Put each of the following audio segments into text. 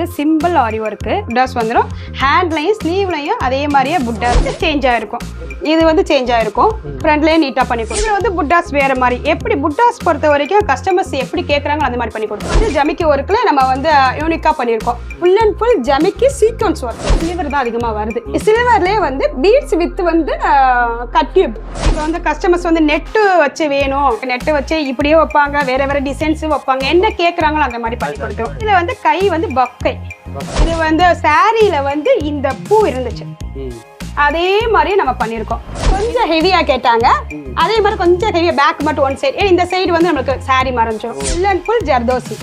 வந்து சிம்பிள் ஆரி ஒர்க்கு. புட்டாஸ் வந்துடும் ஹேண்ட்லையும் ஸ்லீவ்லையும் அதே மாதிரியே புட்டாஸ் சேஞ்ச் ஆகிருக்கும் இது வந்து சேஞ்ச் ஆகிருக்கும் ஃப்ரண்ட்லேயே நீட்டாக பண்ணி கொடுக்கும் இதில் வந்து புட்டாஸ் வேறு மாதிரி. எப்படி புட்டாஸ் பொறுத்த வரைக்கும் கஸ்டமர்ஸ் எப்படி கேட்குறாங்களோ அந்த மாதிரி பண்ணி கொடுக்கும் இது ஜமிக்கி ஒர்க்கில் நம்ம வந்து யூனிக்காக பண்ணியிருக்கோம் ஃபுல் அண்ட் ஃபுல் ஜமிக்கி சீக்வன்ஸ் ஒர்க் சில்வர் தான் அதிகமாக வருது. சில்வர்லேயே வந்து பீட்ஸ் வித் வந்து கட்யூப் இப்போ வந்து கஸ்டமர்ஸ் வந்து நெட்டு வச்சு வேணும். நெட்டு வச்சு இப்படியே வைப்பாங்க. வேறு வேறு டிசைன்ஸும் வைப்பாங்க. என்ன கேட்குறாங்களோ அந்த மாதிரி பண்ணி கொடுக்கும் இதில் வந்து கை வந்து பக்கை இது வந்து சாரியில வந்து இந்த பூ இருந்துச்சு. அதே மாதிரி நம்ம பண்ணியிருக்கோம். கொஞ்சம் ஹெவியாக கேட்டாங்க. அதே மாதிரி கொஞ்சம் ஹெவியாக பேக் மட்டும் ஒன் சைடு இந்த சைடு வந்து நம்மளுக்கு saree மறைஞ்சிரும் ஃபுல் அண்ட் ஃபுல் ஜர்தோசி.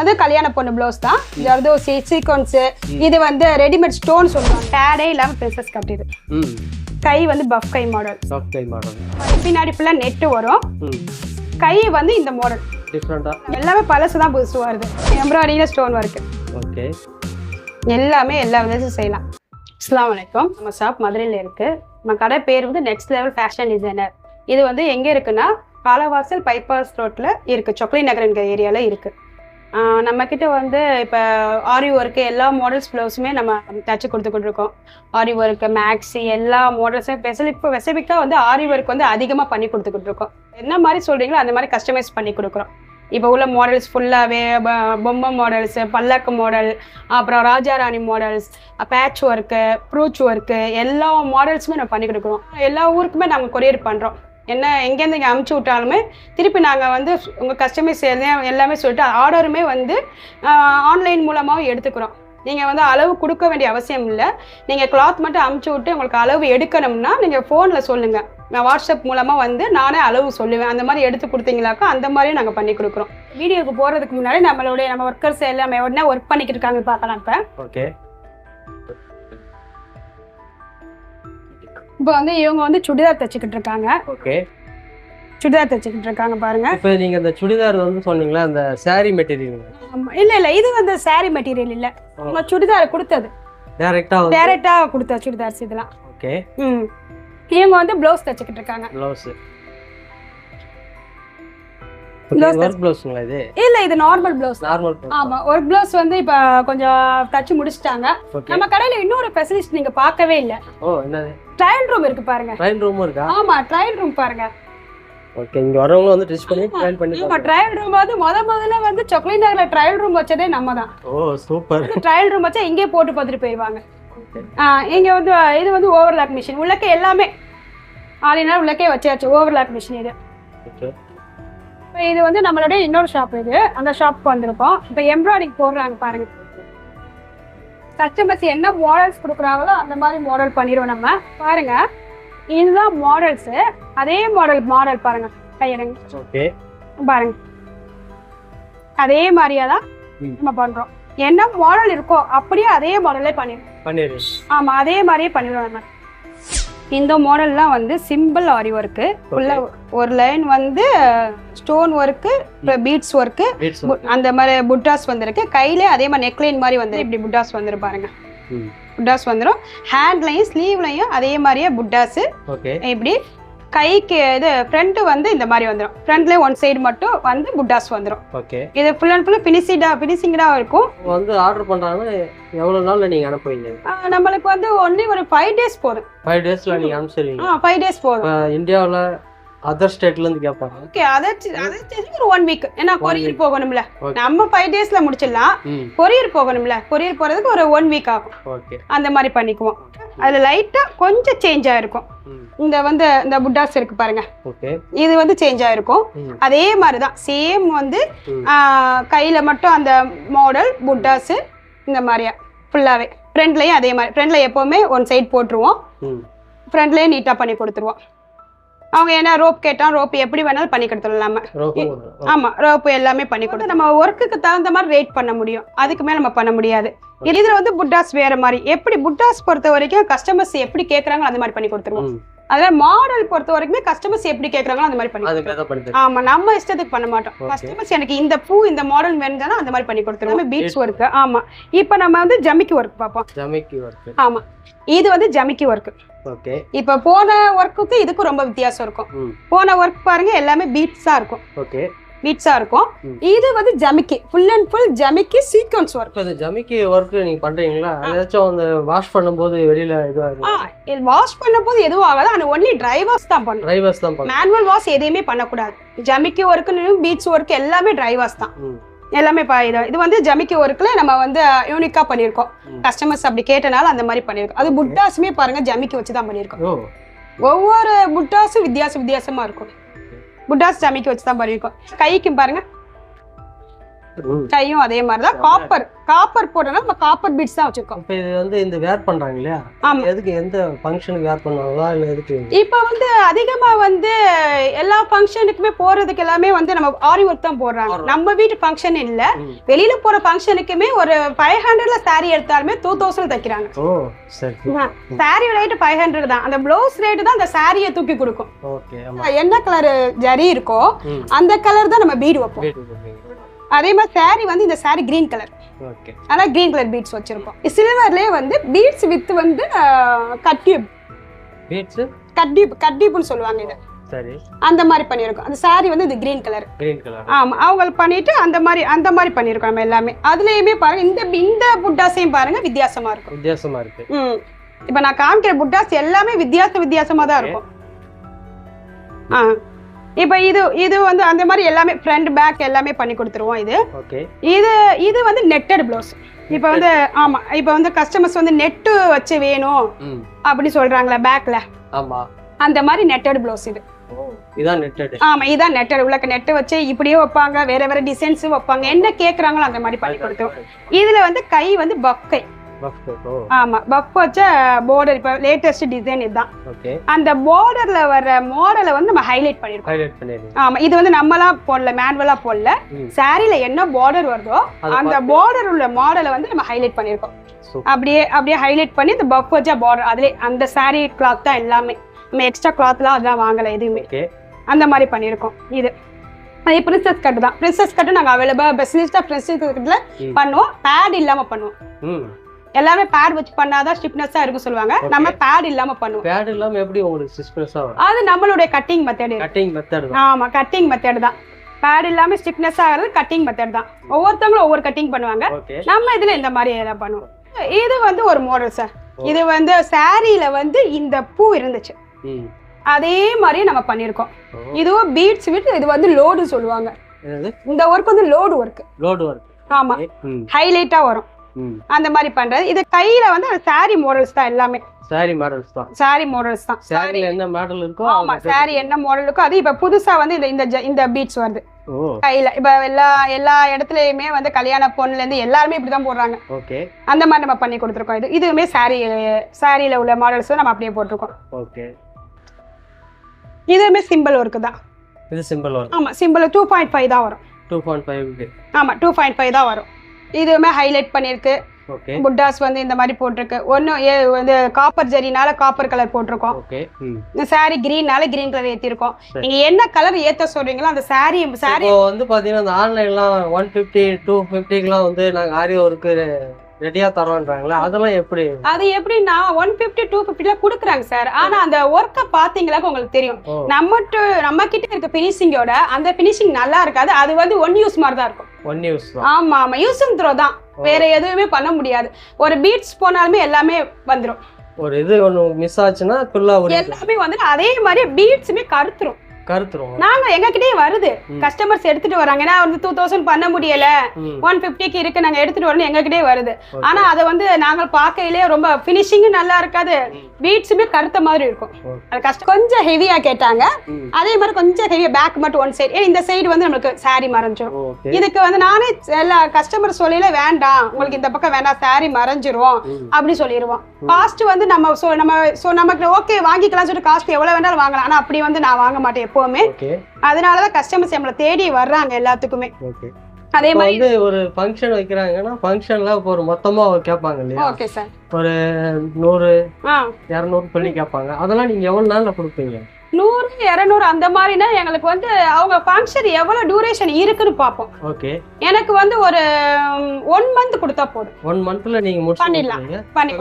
அது கல்யாண பொண்ணு ப்ளவுஸ் தான். ஜர்தோசி சீக்வன்ஸ் இது வந்து ரெடிமேட் ஸ்டோன் சொல்லுவாங்க. டேடே இல்லாமல் பிரின்சஸ் கட் இது. ம். கை வந்து பஃப் கை மாடல் கை மாடல் பின்னாடி ஃபுல்லாக நெட்டு வரும். கை வந்து இந்த மாடல் எல்லாமே பழசு தான் புதுசு வருது. எம்ப்ராய்டிங்கில் ஸ்டோன் ஒர்க்கு ஓகே எல்லாமே எல்லா விதத்தையும் செய்யலாம். அஸ்லாம் வலைக்கம் நம்ம ஷாப் மதுரையில் இருக்குது நம்ம கடை பேர் வந்து நெக்ஸ்ட் லெவல் ஃபேஷன் டிசைனர் இது வந்து எங்கே இருக்குன்னா காலவாசல் பைபாஸ் ரோட்டில் இருக்குது சொக்லை நகரங்கிற ஏரியாவில் இருக்குது நம்மக்கிட்ட வந்து இப்போ ஆரி ஒர்க்கு எல்லா மாடல்ஸ் ப்ளவுஸுமே நம்ம தச்சு கொடுத்துக்கிட்டுருக்கோம். ஆரி ஒர்க்கு மேக்ஸி எல்லா மாடல்ஸும் ஸ்பெஷல் இப்போ ஸ்பெசிஃபிக்காக வந்து ஆரி ஒர்க் வந்து அதிகமாக பண்ணி கொடுத்துக்கிட்டு இருக்கோம் என்ன மாதிரி சொல்கிறீங்களோ அந்த மாதிரி கஸ்டமைஸ் பண்ணி கொடுக்குறோம். இப்போ உள்ள மாடல்ஸ் ஃபுல்லாகவே பொம்மை மாடல்ஸ் பல்லக்கு மாடல் அப்புறம் Raja Rani models patch work brooch work எல்லா மாடல்ஸுமே நம்ம பண்ணி கொடுக்குறோம் எல்லா ஊருக்குமே நாங்கள் கொரியர் பண்ணுறோம் என்ன எங்கேருந்து இங்கே அமுச்சு விட்டாலுமே திருப்பி நாங்கள் வந்து உங்கள் கஸ்டமர்ஸ் எல்லாம் எல்லாமே சொல்லிட்டு ஆர்டருமே வந்து ஆன்லைன் மூலமாகவும் எடுத்துக்கிறோம். நீங்கள் வந்து அளவு கொடுக்க வேண்டிய அவசியம் இல்லை. நீங்கள் கிளாத் மட்டும் அமுச்சு விட்டு உங்களுக்கு அளவு எடுக்கணும்னா நீங்கள் ஃபோனில் சொல்லுங்கள் நான் வாட்ஸ்அப் மூலமாக வந்து நானே அளவு சொல்லுவேன். அந்த மாதிரி எடுத்து கொடுத்தீங்களாக்கா அந்த மாதிரியும் நாங்கள் பண்ணி கொடுக்குறோம். வீடியோக்கு போகிறதுக்கு முன்னாடி நம்மளுடைய நம்ம ஒர்க்கர்ஸ் எல்லாமே உடனே ஒர்க் பண்ணிக்கிட்டு இருக்காங்க பார்க்கலாம் இப்போ. ஓகே இப்போ வந்து இவங்க வந்து சுடிதார் தைச்சிக்கிட்டு இருக்காங்க. ஓகே சுடிதார் தைச்சிக்கிட்டு இருக்காங்க பாருங்க. இப்போ நீங்கள் இந்த சுடிதார் வந்து சொன்னீங்களா அந்த saree மெட்டீரியல். இல்ல இல்ல இது வந்து saree மெட்டீரியல் இல்ல. உங்க சுடிதார் கொடுத்தது. டேரெக்டாக வந்து டைரக்டா கொடுத்த சுடிதார்ஸ் இதெல்லாம். ஓகே ம். இவங்க வந்து ப்ளவுஸ் தைச்சிக்கிட்டு இருக்காங்க. ப்ளவுஸு இல்ல இது நார்மல் ப்ளவுஸ் ஆமா ஒரு ப்ளவுஸ் வந்து இப்ப கொஞ்சம் தச்சு முடிச்சிட்டாங்க. நம்ம கடையில இன்னொரு ஃபெசிலிட்டி நீங்க பார்க்கவே இல்ல. ஓ என்னது? ட்ரையல் ரூம் இருக்கு பாருங்க. ரூமும் இருக்கா? ஆமா ட்ரையல் ரூம் பாருங்க. ஓகே இங்கே வரவங்க வந்து டெஸ்ட் பண்ணி ட்ரைன் பண்ணி ஆமா ட்ரையல் ரூம் வந்து முத முதல்ல வந்து சொக்லைன் நகர்ல ட்ரையல் ரூம் வச்சதே நம்ம தான் ஓ சூப்பர் ட்ரையல் ரூம் வச்சா இங்கே போட்டு பார்த்துட்டு போயிடுவாங்க இங்க வந்து இது வந்து ஓவர்லாக் மிஷின் உள்ளக்க எல்லாமே ஆளினால் உள்ளக்கே வச்சாச்சு ஓவர்லாக் மிஷின் இது. இப்போ இது வந்து நம்மளுடைய இன்னொரு ஷாப் இது. அந்த ஷாப்புக்கு வந்திருக்கோம். இப்போ எம்ப்ராய்டிங் போடுறாங்க பாருங்க. கஸ்டமர்ஸ் என்ன மாடல்ஸ் கொடுக்குறாங்களோ அந்த மாதிரி மாடல் பண்ணிடுவோம் நம்ம. பாருங்க. இதுதான் மாடல்ஸ் அதே மாடல் மாடல் பாருங்க. கையடங்க பாருங்க. அதே மாதிரியே தான். நம்ம பண்றோம். என்ன மாடல் இருக்கோ அப்படியே அதே மாடலே பண்ணிடுவோம். பண்ணிடு ஆமா அதே மாதிரியே பண்ணிடுவோம் நம்ம. இந்த மாடல்லாம் வந்து சிம்பிள் ஆரி ஒர்க்கு உள்ள ஒரு லைன் வந்து ஸ்டோன் ஒர்க்கு பீட்ஸ் ஒர்க்கு அந்த மாதிரி புட்டாஸ் வந்திருக்கு. கையிலே அதே மாதிரி நெக்லைன் மாதிரி வந்து இப்படி புட்டாஸ் வந்துரு பாருங்க. புட்டாஸ் வந்துடும் ஹேண்ட்லையும் ஸ்லீவ்லையும் அதே மாதிரியே புட்டாஸ் இப்படி கைக்கு இது ஃப்ரண்ட் வந்து இந்த மாதிரி வந்துடும் ஃப்ரண்ட்லேயே ஒன் சைடு மட்டும் வந்து புட்டாஸ் வந்துடும் ஓகே இது ஃபுல் அண்ட் ஃபுல் ஃபினிஷிங்டாக ஃபினிஷிங்டாக இருக்கும். வந்து ஆர்டர் பண்ணுறாங்கன்னா எவ்வளோ நாளில் நீங்கள் அனுப்புவீங்க? நம்மளுக்கு வந்து ஒன்லி ஒரு ஃபைவ் டேஸ் போதும். ஃபைவ் டேஸில் நீங்கள் அனுப்பிச்சிடுவீங்க ஆ ஃபைவ் டேஸ் போதும். இந்தியாவில் அதர் ஸ்டேட்லேருந்து கேட்பாங்க ஓகே அதை சி- அதை தெரிஞ்சு ஒரு ஒன் வீக் ஏன்னா கொரியர் போகணும்ல. நம்ம ஃபைவ் டேஸ்ல முடிச்சிடலாம். கொரியர் போகணும்ல. கொரியர் போறதுக்கு ஒரு ஒன் வீக் ஆகும். ஓகே அந்த மாதிரி பண்ணிக்குவோம். அதுல லைட்டா கொஞ்சம் சேஞ்ச் ஆயிருக்கும். ம். இந்த வந்து இந்த புட்டாஸ் இருக்கு பாருங்க. இது வந்து சேஞ்ச் ஆயிருக்கும். அதே மாதிரி தான் சேம் வந்து கையில மட்டும் அந்த மாடல் புட்டாஸ் இந்த மாதிரியா. ஃபுல்லாவே ஃப்ரண்ட்லயும் அதே மாதிரி. ஃப்ரண்ட்ல எப்பவுமே ஒன் சைடு போட்டுருவோம். ஃப்ரண்ட்லயே நீட்டா பண்ணி கொடுத்துருவோம். அவங்க என்ன ரோப் கேட்டா ரோப் எப்படி வேணாலும் பண்ணி கொடுத்துடலாம் ஆமா ரோப்பு எல்லாமே பண்ணி கொடுத்து நம்ம ஒர்க்குக்கு தகுந்த மாதிரி ரேட் பண்ண முடியும். அதுக்கு மேல நம்ம பண்ண முடியாது. இதுல வந்து புட்டாஸ் வேற மாதிரி. எப்படி புட்டாஸ் பொறுத்த வரைக்கும் கஸ்டமர்ஸ் எப்படி கேக்குறாங்களோ அந்த மாதிரி பண்ணி கொடுத்துருவோம். ம். அதுல மாடல் பொறுத்த வரைக்குமே கஸ்டமர்ஸ் எப்படி கேக்குறாங்களோ அந்த மாதிரி பண்ணி. ஆமா நம்ம இஷ்டத்துக்கு பண்ண மாட்டோம். கஸ்டமர்ஸ் எனக்கு இந்த பூ இந்த மாடல் வேணும்னா அந்த மாதிரி பண்ணி கொடுத்துருவோம். பீட்ஸ் ஒர்க் ஆமா. இப்போ நம்ம வந்து ஜமிக்கி ஒர்க் பார்ப்போம். ஜமிக்கி ஆமா. இது வந்து ஜமிக்கி ஒர்க் இப்போ போன ஒர்க்குக்கு இதுக்கும் ரொம்ப வித்தியாசம் இருக்கும். போன ஒர்க் பாருங்க எல்லாமே பீட்ஸா இருக்கும். ஓகே பீட்ஸா இருக்கும். இது வந்து ஜமிக்கி ஃபுல் அண்ட் ஃபுல் ஜமிக்கி சீக்வன்ஸ் ஒர்க் இந்த ஜமிக்கி ஒர்க் நீங்க பண்றீங்களா? ஏதாச்சும் அந்த வாஷ் பண்ணும்போது வெளியில இதுவாகும் ஆ இது வாஷ் பண்ணும்போது எதுவும் ஆகாது. ஆனால் ஒன்லி டிரைவர்ஸ் தான் பண்ணணும் டிரைவர்ஸ் தான் பண்ணும். மேனுவல் வாஷ் எதையுமே பண்ணக்கூடாது. ஜமிக்கி ஒர்க்குன்னு பீட்ஸ் ஒர்க் எல்லாமே டிரைவர்ஸ் தான். எல்லாமே பா- இது இது வந்து ஜமிக்கி ஒர்க்கில் நம்ம வந்து யூனிக்காக பண்ணியிருக்கோம். கஸ்டமர்ஸ் அப்படி கேட்டனால அந்த மாதிரி பண்ணியிருக்கோம். அது புட்டாஸுமே பாருங்க ஜமிக்கி வச்சு தான் பண்ணியிருக்கோம். ஒவ்வொரு புட்டாஸும் வித்தியாசம் வித்தியாசமா இருக்கும். புட்டாஸ் ஜமிக்கி வச்சு தான் பண்ணியிருக்கோம். கைக்கும் பாருங்க ம். கையும் அதே மாதிரி தான் காப்பர் காப்பர் போட்டோம்னா நம்ம காப்பர் பீட்ஸ் தான் வச்சிருக்கோம் இப்போ இது வந்து இந்த வேர் பண்றாங்க இல்லையா? ஆமா. எதுக்கு எந்த ஃபங்க்ஷனுக்கு வேர் பண்ணுவாங்களா இல்ல எதுக்கு இப்போ வந்து அதிகமா வந்து எல்லா ஃபங்க்ஷனுக்குமே போறதுக்கு எல்லாமே வந்து நம்ம ஆரி ஒர்க் தான் போடுறாங்க. நம்ம வீட்டு ஃபங்க்ஷன் இல்ல. வெளியில போற ஃபங்க்ஷனுக்குமே ஒரு ஃபைவ் ஹண்ட்ரட்ல saree எடுத்தாலுமே டூ தௌசண்ட் தைக்கிறாங்க. ஓ சரி. saree ரேட் ஃபைவ் ஹண்ட்ரட் தான். அந்த ப்ளவுஸ் ரேட் தான் அந்த சாரியை தூக்கி கொடுக்கும். ஓகே ஆமா. என்ன கலர் ஜரி இருக்கோ அந்த கலர் தான் நம்ம பீடு வைப்போம். அதே மாதிரி saree வந்து இந்த saree கிரீன் கலர் ஆனால் கிரீன் கலர் பீட்ஸ் வச்சிருக்கோம். சில்வர்லேயே வந்து பீட்ஸ் வித் வந்து கட்யூப் பீட்ஸ் கட்யூப் கட்யூப்னு சொல்லுவாங்க இது. சரி. அந்த மாதிரி பண்ணியிருக்கோம். அந்த saree வந்து இது கிரீன் கலர் கிரீன் கலர் ஆமா அவங்க பண்ணிட்டு அந்த மாதிரி அந்த மாதிரி பண்ணியிருக்கோம் நம்ம எல்லாமே. அதுலயுமே பாருங்க இந்த இந்த புட்டாஸையும் பாருங்க வித்தியாசமா இருக்கும். வித்தியாசமா இருக்கு. ம். இப்போ நான் காமிக்கிற புட்டாஸ் எல்லாமே வித்தியாச வித்தியாசமா தான் இருக்கும். ஆ. இப்போ இது இது வந்து அந்த மாதிரி எல்லாமே ஃப்ரண்ட் பேக் எல்லாமே பண்ணி கொடுத்துருவோம் இது. ஓகே இது இது வந்து நெட்டட் ப்ளவுஸ் இப்போ வந்து ஆமா இப்போ வந்து கஸ்டமர்ஸ் வந்து நெட்டு வச்சு வேணும் ம். அப்படி சொல்றாங்களா பேக்ல ஆமா. அந்த மாதிரி நெட்டட் ப்ளவுஸ் இது. இதான் நெட்டட் ஆமா இதான் நெட்டட் உள்ளக்க நெட்டு வச்சு இப்படியே வைப்பாங்க வேற வேற டிசைன்ஸும் வைப்பாங்க. என்ன கேக்குறாங்களோ அந்த மாதிரி பண்ணி கொடுத்தோம் இதுல வந்து கை வந்து பஃப் கை பஃப் ஓ ஆமா பஃப் வச்ச பார்டர் இப்போ லேட்டஸ்ட் டிசைன் இதுதான். ஓகே அந்த பார்டர்ல வர மாடலை வந்து நம்ம ஹைலைட் பண்ணிருக்கோம். ஆமா இது வந்து நம்மலாம் போடல மேனுவலா போடல. சாரில என்ன பார்டர் வருதோ அந்த பார்டர் உள்ள மாடலை வந்து நம்ம ஹைலைட் பண்ணிருக்கோம். அப்படியே அப்படியே ஹைலைட் பண்ணி இந்த பஃப் வச்ச பார்டர் அதுல அந்த saree கிளாத் தான் எல்லாமே. நம்ம எக்ஸ்ட்ரா கிளாத்லாம் அதெல்லாம் வாங்கல எதுவுமே. அந்த மாதிரி பண்ணியிருக்கோம் இது. அது பிரின்சஸ் கட்டு தான். பிரின்சஸ் கட்டு நாங்கள் அவைலபிள் பெஸ்லிஸ்டாக பிரின்சஸ் கட்டில். பண்ணுவோம் பேட் இல்லாமல் பண்ணுவோம். எல்லாமே பேட் வச்சு பண்ணாதான் ஸ்டிப்னஸாக இருக்கும் சொல்லுவாங்க. நம்ம பேட் இல்லாமல் பண்ணுவோம். பேட் இல்லாம எப்படி உங்களுக்கு சிஸ்டர்ஸா வரும்? அது நம்மளுடைய கட்டிங் மெத்தட் கட்டிங் மெத்தட் ஆமா கட்டிங் மெத்தட் தான். பேட் இல்லாமல் ஸ்டிப்னஸ் ஆகிறது கட்டிங் மெத்தட் தான். ஒவ்வொருத்தவங்களும் ஒவ்வொரு கட்டிங் பண்ணுவாங்க. நம்ம இதுல இந்த மாதிரி எல்லாம் பண்ணுவோம். இது வந்து ஒரு மாடல் சார் இது வந்து சாரியில வந்து இந்த பூ இருந்துச்சு. அதே மாதிரி நம்ம பண்ணியிருக்கோம். ஓ. இதுவும் பீட்ஸ் விட்டு இது வந்து லோடு சொல்லுவாங்க. இந்த ஒர்க் வந்து லோடு ஒர்க் லோடு ஒர்க் ஆமா. ஹைலைட்டா வரும். அந்த மாதிரி பண்றது. இது கையில வந்து சாரி மாடல்ஸ் தான் எல்லாமே. சாரி மாடல்ஸ் தான். சாரி மாடல்ஸ் தான். சாரில என்ன மாடல் இருக்கோ ஆமா சாரி என்ன மாடல் இருக்கோ அது இப்ப புதுசா வந்து இந்த இந்த பீட்ஸ் வருது. கையில. இப்ப எல்லா எல்லா இடத்துலயுமே வந்து கல்யாண பொண்ணுல இருந்து எல்லாருமே இப்படிதான் போடுறாங்க. ஓகே. அந்த மாதிரி நம்ம பண்ணி கொடுத்துருக்கோம். இது இதுவுமே சாரி சாரியில உள்ள மாடல்ஸ் நம்ம அப்படியே போட்டிருக்கோம். ஓகே. இதுவுமே சிம்பிள் ஒர்க்கு தான். இது சிம்பிள் ஒர்க் ஆமா சிம்பிள் டூ பாயிண்ட் ஃபைவ் தான் வரும். டூ பாயிண்ட் ஃபைவ் ஆமா டூ பாயிண்ட் ஃபைவ் தான் வரும். இதுவுமே ஹைலைட் பண்ணியிருக்கு. புட்டாஸ் வந்து இந்த மாதிரி போட்டிருக்கு. ஒன்றும் ஏ வந்து காப்பர் ஜரினால காப்பர் கலர் போட்டிருக்கோம். Saree கிரீன்னால கிரீன் கலர் ஏற்றிருக்கோம் சரி. நீங்க என்ன கலர் ஏத்த சொல்றீங்களோ அந்த saree இப்போ வந்து பாத்தீங்கன்னா இந்த ஆன்லைன்லாம் ஒன் ஃபிஃப்டி டூ ஃபிஃப்டிக்குலாம் வந்து நாங்க ஆரி ஒர்க்கு ரெடியா தரோன்றாங்களா அதெல்லாம் எப்படி? அது எப்படின்னா ஒன் ஃபிஃப்டி டூ ஃபிஃப்டில கொடுக்குறாங்க சார் ஆனா அந்த ஒர்க்கை பாத்தீங்களா உங்களுக்கு தெரியும். நம்ம நம்ம கிட்ட இருக்க ஃபினிஷிங்கோட அந்த ஃபினிஷிங் நல்லா இருக்காது. அது வந்து ஒன் யூஸ் மாதிரி தான் இருக்கும். ஒன் யூஸ் ஆமா ஆமா. யூஸ் அண்ட் த்ரோ தான். வேற எதுவுமே பண்ண முடியாது. ஒரு பீட்ஸ் போனாலுமே எல்லாமே வந்துரும். ஒரு இது ஒன்று மிஸ் ஆச்சுன்னா ஃபுல்லா ஒரு எல்லாமே வந்து அதே மாதிரி பீட்ஸுமே கருத்துரும் கருத்துரும் நாங்க எங்க கிட்டயே வருது. கஸ்டமர்ஸ் எடுத்துட்டு வராங்க. ஏன்னா வந்து டூ தௌசண்ட் பண்ண முடியல. ஒன் ஃபிஃப்டிக்கு இருக்கு. நாங்க எடுத்துட்டு வரணும் எங்க கிட்டயே வருது. ஆனா அதை வந்து நாங்கள் பார்க்கையிலே ரொம்ப ஃபினிஷிங்கும் நல்லா இருக்காது. பீட்ஸுமே கருத்த மாதிரி இருக்கும். அது கஷ்டம். கொஞ்சம் ஹெவியா கேட்டாங்க. அதே மாதிரி கொஞ்சம் ஹெவியா பேக் மட்டும் ஒன் சைடு இந்த சைடு வந்து நம்மளுக்கு saree மறைஞ்சிரும். இதுக்கு வந்து நானே எல்லா கஸ்டமர் சொல்லையில வேண்டாம். உங்களுக்கு இந்த பக்கம் வேண்டாம் saree மறைஞ்சிரும். ம். அப்படி சொல்லிடுவோம் காஸ்ட் வந்து நம்ம நம்ம நமக்கு ஓகே வாங்கிக்கலாம் சொல்லிட்டு காஸ்ட் எவ்வளவு வேணாலும் வாங்கலாம். ஆனா அப்படி வந்து நான் வாங்க மாட்டேன் எப்பவுமே. அதனாலதான் கஸ்டமர்ஸ் நம்மளை தேடி வர்றாங்க எல்லாத்துக்குமே. அதே மாதிரி ஒரு ஃபங்க்ஷன் வைக்கிறாங்கன்னா ஃபங்க்ஷன்ல இப்போ ஒரு மொத்தமா கேட்பாங்க இல்லையா? ஓகே சார் ஒரு நூறு இரநூறு பண்ணி கேட்பாங்க. அதெல்லாம் நீங்க எவ்வளவு நாள்ல கொடுப்பீங்க? நூறு இரநூறு அந்த மாதிரினா எங்களுக்கு வந்து அவங்க ஃபங்க்ஷன் எவ்வளவு டியூரேஷன் இருக்குன்னு பார்ப்போம். ஓகே. எனக்கு வந்து ஒரு ஒன் மந்த் கொடுத்தா போதும். ஒன் மந்த்ல நீங்க முடிச்சு பண்ணிடலாம்.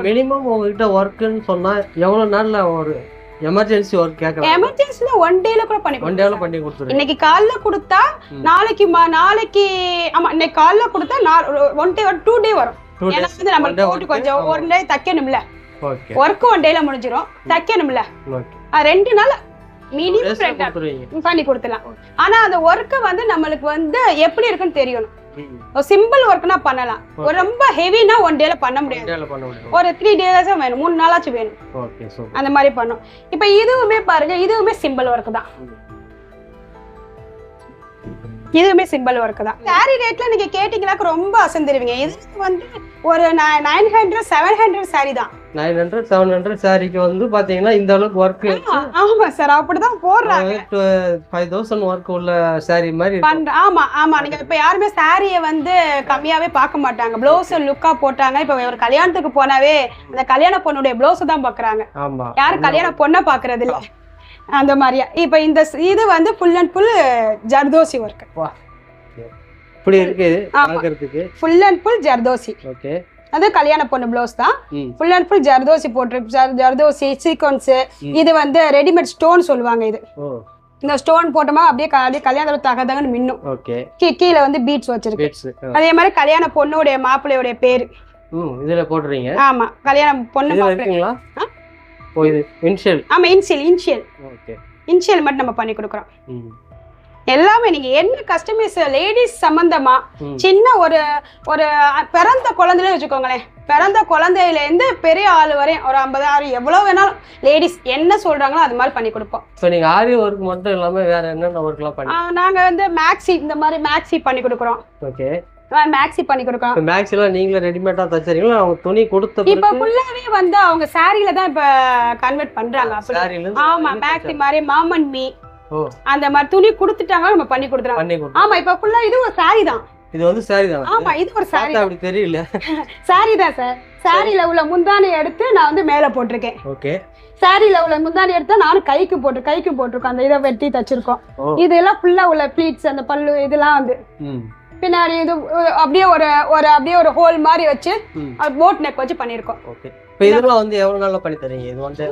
மினிமம் உங்ககிட்ட ஒர்க்குன்னு சொன்னா எவ்வளவு நாள்ல ஒரு எமர்ஜென்சி ஒர்க் கேட்கலாம் எமர்ஜென்சில ஒன் டேல கூட பண்ணி ஒன் டேல. பண்ணி கொடுத்துருங்க. இன்னைக்கு காலைல கொடுத்தா. நாளைக்கு ம- நாளைக்கு ஆமா இன்னைக்கு காலைல கொடுத்தா ஒன் டே டூ டே வரும். ஏன்னா வந்து நம்மளுக்கு போட்டு கொஞ்சம் ஒரு டே தைக்கணும்ல. ஓகே ஒர்க் ஒன் டேல முடிஞ்சிரும். தைக்கணும்ல. ரெண்டு நாள் கொடுத்துருவீங்க. பண்ணி கொடுத்துலாம் ஆனா அந்த ஒர்க் வந்து நம்மளுக்கு வந்து எப்படி இருக்குன்னு தெரியணும். சிம்பிள் ஒர்க்னா பண்ணலாம். ரொம்ப ஹெவினா ஒன் டேல பண்ண முடியாது. ஒரு த்ரீ டேஸா வேணும். மூணு நாளாச்சும் வேணும். அந்த மாதிரி பண்ணும் இப்போ இதுவுமே பாருங்க இதுவுமே சிம்பிள் ஒர்க் தான். இதுவுமே சிம்பிள் ஒர்க் தான். சாரி ரேட்ல நீங்க கேட்டீங்கன்னா ரொம்ப அசந்துருவீங்க இது வந்து ஒரு nine hundred seven hundred sari தான். நைன் ஹண்ட்ரட் செவன் ஹண்ட்ரட் சாரிக்கு வந்து பாத்தீங்கன்னா இந்த அளவுக்கு ஒர்க் ஆமா, சார் அப்படிதான் போடுறாங்க. ஃபைவ் தௌசண்ட் ஒர்க் உள்ள சாரி மாதிரி. பண்ற ஆமா ஆமா. நீங்க இப்ப யாருமே சாரிய வந்து கம்மியாவே பார்க்க மாட்டாங்க. ப்ளவுஸ் லுக்கா போட்டாங்க. இப்ப ஒரு கல்யாணத்துக்கு போனாவே அந்த கல்யாண பொண்ணுடைய ப்ளவுஸ் தான் பாக்குறாங்க. ஆமா. யாரும் கல்யாண பொண்ணை பாக்குறது இல்ல. அந்த மாதிரியா இப்ப இந்த இது வந்து full and full zardozi work இப்படி இருக்கு ஆமா. பாக்குறதுக்கு full and full zardozi. Okay. அது கல்யாண பொண்ணு ப்ளவுஸ் தான். ஃபுல் அண்ட் ஃபுல் ஜர்தோசி போட்டு ஜர்- ஜர்தோசி சீக்வன்ஸ். இது வந்து ரெடிமேட் ஸ்டோன் சொல்லுவாங்க இது. இந்த ஸ்டோன் போட்டோமா அப்படியே அப்படியே கல்யாணத்துல தக தகன்னு மின்னும். ஓகே. கீ- கீழே வந்து பீட்ஸ் வச்சிருக்கு. அதே மாதிரி கல்யாண பொண்ணுடைய மாப்பிள்ளையுடைய பேரு. இதுல போடுறீங்க. ஆமா கல்யாணம் பொண்ணு இதுல மாப்பிள்ளை. இருக்குங்களா? ஆ? ஓ இது இன்ஷியல் ஆமா இன்சியல் இன்சியல் ஓகே இன்சியல் மட்டும் நம்ம பண்ணி கொடுக்குறோம். எல்லாமே நீங்க என்ன கஸ்டமைஸ் லேடிஸ் சம்பந்தமா. சின்ன ஒரு ஒரு பிறந்த குழந்தையில வச்சுக்கோங்களேன். பிறந்த குழந்தையில இருந்து பெரிய ஆள் வரையும் ஒரு ஐம்பது ஆறு எவ்வளவு வேணாலும் லேடிஸ் என்ன சொல்றாங்களோ அது மாதிரி பண்ணி கொடுப்போம். இப்போ நீங்க ஆரி ஒர்க் மட்டும் இல்லாம வேற என்னென்ன ஒர்க்லாம் பண்ணி நாங்க வந்து மேக்ஸி இந்த மாதிரி மேக்ஸி பண்ணி கொடுக்குறோம். ஓகே மேக்ஸி பண்ணி கொடுக்குறோம் இப்போ மேக்ஸ் எல்லாம் நீங்களே ரெடிமேடா தச்சுறீங்களா அவங்க துணி கொடுத்த இப்ப ஃபுல்லாவே வந்து அவங்க சாரியில தான் இப்ப கன்வெர்ட் பண்றாங்க ஆமா மேக்ஸி மாதிரி மாமன் மீ. அந்த மாதிரி துணி கொடுத்துட்டாங்க நம்ம பண்ணி கொடுத்துறாங்க பண்ணி கொடுத்து ஆமா இப்ப ஃபுல்லா இது ஒரு சாரி தான். இது வந்து சாரி தான்? ஆமா இது ஒரு சாரி அப்படி தெரியல. சாரி தான் சார் சாரியில உள்ள முந்தானை எடுத்து நான் வந்து மேல போட்டிருக்கேன். ஓகே. சாரியில உள்ள முந்தானை எடுத்து நானும் கைக்கு போட்டு கைக்கு போட்டிருக்கோம். அந்த இதை வெட்டி தச்சிருக்கோம். இதெல்லாம் ஃபுல்லா உள்ள ப்ளீட்ஸ் அந்த பல்லு இதெல்லாம் வந்து. ம். பின்னாடி இது அப்படியே ஒரு ஒரு அப்படியே ஒரு ஹோல் மாதிரி வச்சு போட் நெக் வச்சு பண்ணியிருக்கோம். ஓகே இப்போ இதெல்லாம் வந்து எவ்வளவு நாள்ல பண்ணி தரீங்க? இது வந்து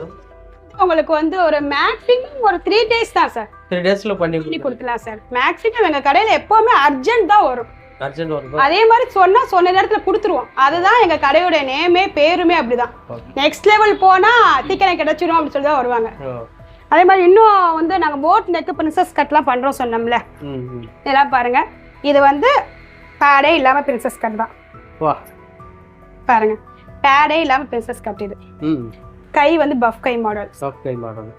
உங்களுக்கு வந்து ஒரு மேக்ஸிமம் ஒரு த்ரீ டேஸ் தான் சார் த்ரீ டேஸ்ல பண்ணி பண்ணி கொடுக்கலாம் சார் மேக்ஸிமம் எங்க கடையில எப்பவுமே அர்ஜென்ட் தான் வரும். அதே மாதிரி சொன்னா சொன்ன நேரத்துல கொடுத்துருவோம். அதுதான் எங்க கடையோட நேமே பேருமே அப்படிதான். நெக்ஸ்ட் லெவல் போனா சீக்கிரம் கிடைச்சிரும் அப்படின்னு சொல்லி தான் வருவாங்க அதே மாதிரி இன்னும் வந்து நாங்க போட் நெக் பிரின்சஸ் கட்லாம் பண்றோம் சொன்னோம்ல. இதெல்லாம் பாருங்க. இது வந்து பேடே இல்லாம பிரின்சஸ் கட் தான். வா. பாருங்க. பேடே இல்லாம பிரின்சஸ் கட் இது. ம். கை வந்து பஃப் கை மாடல் சாஃப்ட் கை மாடல்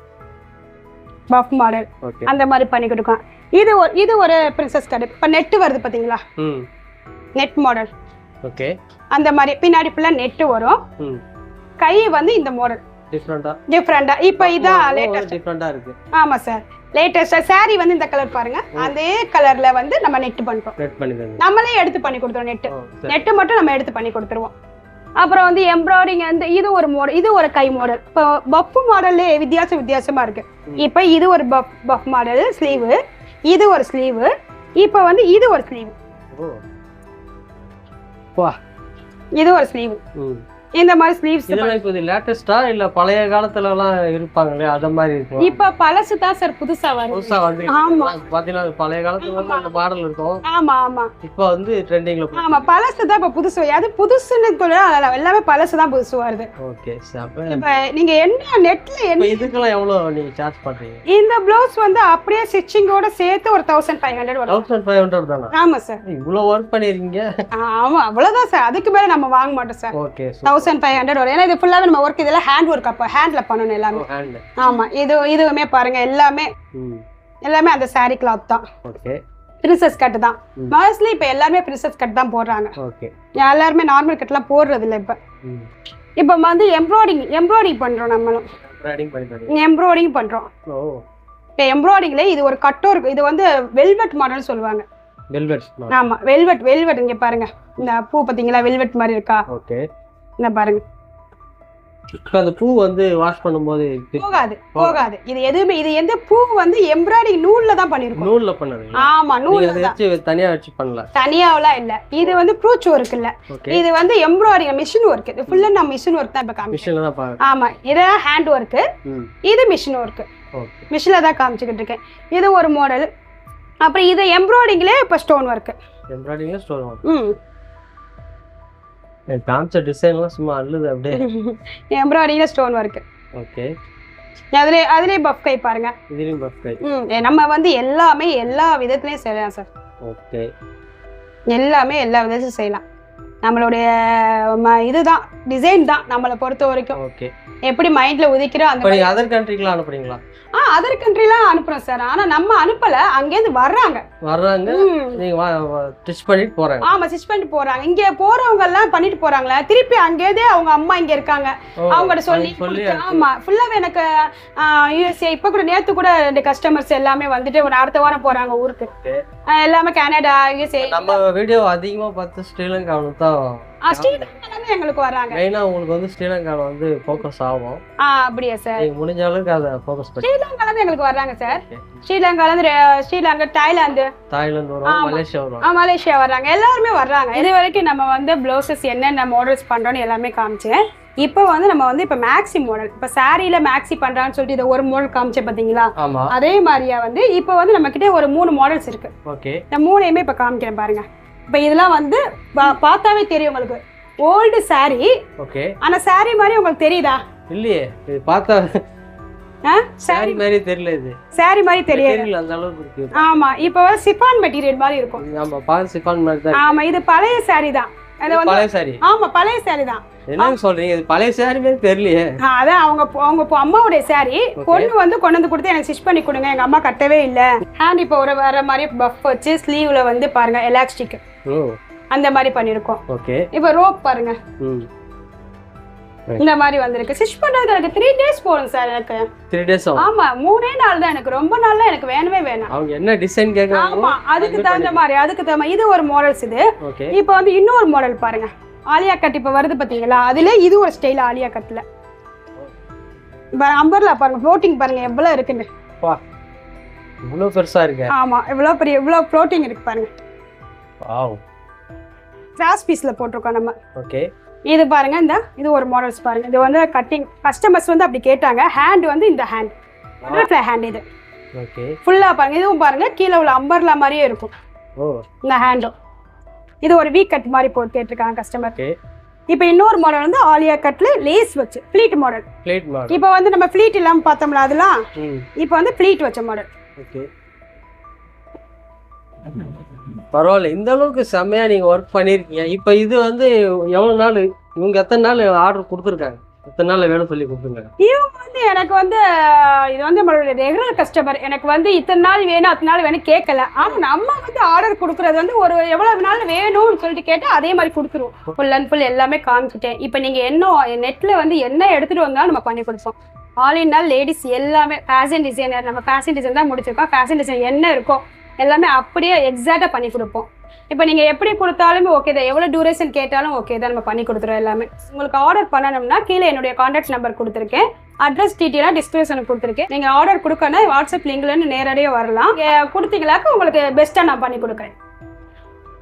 பஃப் மாடல் அந்த மாதிரி பண்ணி கொடுக்கலாம். இது ஒரு இது ஒரு பிரின்சஸ் கட் இப்போ நெட் வருது பாத்தீங்களா? ம். Net model okay. அந்த மாதிரி பின்னாடி ஃபுல்லா நெட் வரும். ம். கை வந்து இந்த மாடல் டிஃப்ரெண்டா டிஃப்ரெண்டா இப்போ இதான் லேட்டஸ்ட் டிஃப்ரெண்டா இருக்கு. ஆமா சார் லேட்டஸ்டா saree வந்து இந்த கலர் பாருங்க. அதே கலர்ல வந்து நம்ம நெட் பண்றோம் நம்மளே எடுத்து பண்ணி கொடுத்துருவோம் நெட் சரி. நெட்டு மட்டும் நம்ம எடுத்து பண்ணி கொடுத்துருவோம். அப்புறம் வந்து எம்ப்ராய்டிங் வந்து இது ஒரு மாடல் இது ஒரு கை மாடல் இப்போ பஃப் மாடல்லே வித்தியாசம் வித்தியாசமா இருக்கு. இப்போ இது ஒரு பஃப் பஃப் மாடல் ஸ்லீவு இது ஒரு ஸ்லீவு இப்போ வந்து இது ஒரு ஸ்லீவ் இது ஒரு ஸ்லீவ் இந்த மாதிரி ஸ்லீவ்ஸ் இதெல்லாம் இப்போ இது லேட்டஸ்டா இல்ல பழைய காலத்துல எல்லாம் இருப்பாங்களே அத மாதிரி இருக்கும். இப்ப பழசு தான் சார் புதுசா வருது புதுசா வந்து ஆமா. பாத்தீங்கன்னா பழைய காலத்துல வந்து அந்த மாடல் இருக்கும். ஆமா ஆமா. இப்போ வந்து ட்ரெண்டிங்ல ஆமா பழசு தான் இப்ப புதுசு. அது புதுசுன்னு சொல்ல எல்லாமே பழசு தான் புதுசு வருது. ஓகே அப்ப இப்ப நீங்க என்ன நெட்ல என்ன இதுக்கெல்லாம் எவ்வளவு நீங்க சார்ஜ் பண்றீங்க? இந்த பிளவுஸ் வந்து அப்படியே ஸ்டிச்சிங்கோட சேர்த்து ஒரு தௌசண்ட் ஃபைவ் ஹண்ட்ரட் வரும். தௌசண்ட் ஃபைவ் ஹண்ட்ரட் தானா? ஆமா சார் இவ்வளவு ஒர்க் பண்ணிருக்கீங்க. ஆமா அவ்வளவுதான் சார் அதுக்கு மேல நம்ம வாங்க மாட்டோம் sir okay thousand five hundred வரும். ஏன்னா இது ஃபுல்லாவே நம்ம ஒர்க் இதெல்லாம் ஹேண்ட் ஒர்க் அப்போ ஹேண்ட்ல பண்ணணும் எல்லாமே. ஹேண்ட் ஆமா இது இதுவுமே பாருங்க எல்லாமே. எல்லாமே அந்த saree கிளாத் தான். ஓகே. பிரின்சஸ் கட் தான். மோஸ்ட்லி இப்போ எல்லாருமே பிரின்சஸ் கட் தான் போடுறாங்க. ஓகே. எல்லாருமே நார்மல் கட்லாம் போடுறது இல்லை இப்போ. இப்போ வந்து எம்ப்ராய்டிங் எம்ப்ராய்டிங் பண்றோம் நம்மளும். எம்ப்ராய்டிங் பண்றோம். ஓ. இப்போ எம்ப்ராய்டிங்ல இது ஒரு கட்டோ இருக்கு. இது வந்து வெல்வெட் மாடல் சொல்லுவாங்க. வெல்வெட் ஆமா வெல்வெட் வெல்வெட் இங்க பாருங்க. இந்த பூ பாத்தீங்களா வெல்வெட் மாதிரி இருக்கா? ஓகே. இந்த பாருங்க. இப்போ அந்த பூ வந்து வாஷ் பண்ணும்போது போகாது போகாது. இது எதுவுமே இது எந்த பூ வந்து எம்ப்ராய்டிங் நூல்ல தான் பண்ணிருக்கோம். நூல்ல பண்ணதுங்களா ஆமா நூல்ல வச்சு தனியா வச்சு பண்ணல? தனியாவெல்லாம் இல்ல. இது வந்து ப்ரூச் ஒர்க் இல்ல. இது வந்து எம்ப்ராய்டிங் மிஷின் ஒர்க் இது ஃபுல்லா நான் மிஷின் ஒர்க் தான் இப்ப காமிச்சேன் மிஷின்ல தான் பாருங்க ஆமா இது ஹேண்ட் ஒர்க் இது மிஷின் ஒர்க் மிஷினில் தான் காமிச்சிக்கிட்டு இருக்கேன். இது ஒரு மாடல் அப்புறம் இது எம்ப்ராய்டிங்லேயே இப்போ ஸ்டோன் ஒர்க்கு எம்ப்ராய்டிங்ல ஸ்டோர் ம். எனக்கு காமிச்ச டிசைன்லாம் சும்மா அள்ளுது அப்படியே. எம்ப்ராய்டிங்கில் ஸ்டோன் ஒர்க்கு ஓகே அதுலேயே அதுலேயே பஃப் கை பாருங்க. இதுலயும் பஃப் கை. நம்ம வந்து எல்லாமே எல்லா விதத்துலையும் செய்யலாம் சார் ஓகே எல்லாமே எல்லா விதத்துலையும் செய்யலாம். நம்மளுடைய இதுதான் டிசைன் தான் நம்மளை பொறுத்த வரைக்கும். ஓகே எப்படி மைண்டில் உதிக்கிறோம் அந்த அதர் கண்ட்ரிக்கெலாம் அனுப்புறீங்களா? ஆ அதர் கண்ட்ரிலாம் அனுப்புகிறோம் சார் ஆனால் நம்ம அனுப்பலை. அங்கேருந்து வர்றாங்க. வர்றாங்க. நீங்க ஸ்டிச் பண்ணிட்டு போறாங்க. ஆமா ஸ்டிச் பண்ணிட்டு போறாங்க. இங்க போறவங்க எல்லாம் பண்ணிட்டு போறாங்களா திருப்பி அங்கேயே அவங்க அம்மா இங்க இருக்காங்க. அவங்கள்ட்ட சொல்லி ஆமா ஃபுல்லாவே எனக்கு யூஎஸ்ஏ இப்ப கூட நேத்து கூட இந்த கஸ்டமர்ஸ் எல்லாமே வந்துட்டு ஒரு அடுத்த வாரம் போறாங்க ஊருக்கு. எல்லாமே கனடா யூஎஸ்ஏ நம்ம வீடியோ அதிகமா பார்த்து ஸ்ரீலங்காவில் தான் எங்களுக்கு வராங்க. மெயினா உங்களுக்கு வந்து ஸ்ரீலங்காவில் வந்து ஃபோக்கஸ் ஆகும். ஆ அப்படியா சார் முடிஞ்ச அளவுக்கு அதை ஃபோக்கஸ் பண்ணி எங்களுக்கு வர்றாங்க சார் ரெ- Sri Lanka Thailand. Thailand. Malaysia Malaysia வர்றாங்க எல்லாருமே வர்றாங்க இது வரைக்கும் நம்ம வந்து ப்ளவுசஸ் என்னென்ன மாடல்ஸ் பண்றோம்னு எல்லாமே காமிச்சேன். இப்போ வந்து நம்ம வந்து இப்போ மேக்ஸி மாடல் இப்போ சாரியில மேக்ஸி பண்றான்னு சொல்லிட்டு இதை ஒரு மாடல் காமிச்சேன் பார்த்தீங்களா ஆமா. அதே மாதிரியா வந்து இப்போ வந்து நம்ம கிட்ட ஒரு மூணு மாடல்ஸ் இருக்கு. ஓகே இந்த மூணையுமே இப்போ காமிக்கிறேன் பாருங்க. இப்போ இதெல்லாம் வந்து பார்த்தாவே தெரியும் உங்களுக்கு. Old saree. ஓகே ஆனா saree மாதிரி உங்களுக்கு தெரியுதா? இல்லையே. இது பார்த்தா சாரி மாதிரி தெரியல இது. saree மாதிரி தெரியல அந்த அளவுக்கு இருக்கு ஆமா. இப்போ சிப்பான் மெட்டீரியல் மாதிரி இருக்கும். நம்ம பால் சிப்பான் மாதிரி தான் ஆமா இது பழைய saree தான். பழைய சாரி ஆமா பழைய saree தான். என்ன சொல்றீங்க? இது பழைய சாரி மாதிரி தெரியலையே. அதான் அவங்க அவங்க அம்மாவுடைய saree. பொண்ணு வந்து கொண்டு வந்து கொடுத்து எனக்கு ஸ்டிச் பண்ணி கொடுங்க. எங்க அம்மா கட்டவே இல்ல. ஹேண்ட் இப்போ ஒரு வர மாதிரி பஃப் வச்சு ஸ்லீவ்ல வந்து பாருங்க எலாஸ்டிக் அந்த மாதிரி பண்ணிருக்கோம். ஓகே இப்போ ரோப் பாருங்க. இந்த மாதிரி வந்திருக்கு. ஸ்டிச் பண்றதுக்கு எனக்கு த்ரீ டேஸ் போகும் சார் எனக்கு. த்ரீ டேஸ் ஆமா மூணே நாள் தான் எனக்கு. ரொம்ப நாள்லாம் எனக்கு வேணவே வேணாம். அவங்க என்ன டிசைன் கேட்குறாங்களோ ஆமா அதுக்கு தகுந்த மாதிரி. அதுக்கு தகுந்த இது ஒரு மாடல்ஸ் இது. இப்போ வந்து இன்னொரு மாடல் பாருங்க. ஆலியா கட் இப்போ வருது பாத்தீங்களா? அதுல இது ஒரு ஸ்டைல் ஆலியா கட்ல. அம்பர்லா பாருங்க ஃப்ளோட்டிங் பாருங்க எவ்வளவு இருக்குன்னு. இவ்வளோ பெருசா இருக்கு. ஆமா எவ்வளவு பெரிய எவ்வளவு ஃப்ளோட்டிங் இருக்கு பாருங்க. வாவ் கிராஸ் பீஸ்ல போட்டிருக்கோம் நம்ம. ஓகே இது பாருங்க இந்த இது ஒரு மாடல்ஸ் பாருங்க. இது வந்து கட்டிங் கஸ்டமர்ஸ் வந்து அப்படி கேட்டாங்க. ஹேண்ட் வந்து இந்த ஹேண்ட் பட்டர்ஃப்ளை ஹேண்ட் இது. ஓகே ஃபுல்லா பாருங்க. இதுவும் பாருங்க கீழே உள்ள அம்பர்லா மாதிரியே இருக்கும். ஓ. இந்த ஹேண்டும் இது ஒரு வீ கட் மாதிரி போட்டு கேட்டிருக்காங்க கஸ்டமர் ஓகே இப்போ இன்னொரு மாடல் வந்து ஆலியா கட்ல லேஸ் வச்சு ஃப்ளீட் மாடல் பிளேட் மாடல் இப்போ வந்து நம்ம ஃப்ளீட் இல்லாம பார்த்தோம்ல அதெல்லாம் இப்போ வந்து ஃப்ளீட் வச்ச மாடல் ஓகே பரவாயில்ல. இந்த அளவுக்கு செம்மையா நீங்க ஒர்க் பண்ணிருக்கீங்க. இப்போ இது வந்து எவ்வளவு நாள் இவங்க எத்தனை நாள் ஆர்டர் கொடுத்துருக்காங்க? எத்தனை நாள் வேணும் சொல்லி கொடுத்துருக்காங்க? இவங்க வந்து எனக்கு வந்து இது வந்து நம்மளோட ரெகுலர் கஸ்டமர் எனக்கு வந்து இத்தனை நாள் வேணும் அத்தனை நாள் வேணும் கேட்கல. ஆனா நம்ம வந்து ஆர்டர் கொடுக்கறது வந்து ஒரு எவ்வளவு நாள் வேணும்னு சொல்லிட்டு கேட்டா அதே மாதிரி கொடுத்துருவோம். ஃபுல் அண்ட் ஃபுல் எல்லாமே காமிச்சிட்டேன். இப்போ நீங்க என்ன நெட்ல வந்து என்ன எடுத்துட்டு வந்தாலும் நம்ம பண்ணி கொடுப்போம். ஆல் இன் ஆல் லேடிஸ் எல்லாமே ஃபேஷன் டிசைனர் நம்ம ஃபேஷன் டிசைன் தான் முடிச்சிருக்கோம். ஃபேஷன் டிசைன் என்ன இருக்கோ எல்லாமே அப்படியே எக்ஸாக்டாக பண்ணி கொடுப்போம். இப்போ நீங்கள் எப்படி கொடுத்தாலுமே ஓகே தான். எவ்வளோ டியூரேஷன் கேட்டாலும் ஓகே தான் நம்ம பண்ணி கொடுத்துருவோம் எல்லாமே. உங்களுக்கு ஆர்டர் பண்ணணும்னா கீழே என்னுடைய காண்டாக்ட் நம்பர் கொடுத்துருக்கேன். அட்ரஸ் டீட்டெயிலாக டிஸ்கிரிப்ஷனுக்கு கொடுத்துருக்கேன். நீங்கள் ஆர்டர் கொடுக்கணும் வாட்ஸ்அப் லிங்க்லேருந்து நேரடியாக வரலாம். கொடுத்தீங்களாக்க உங்களுக்கு பெஸ்ட்டாக நான் பண்ணி கொடுக்குறேன்.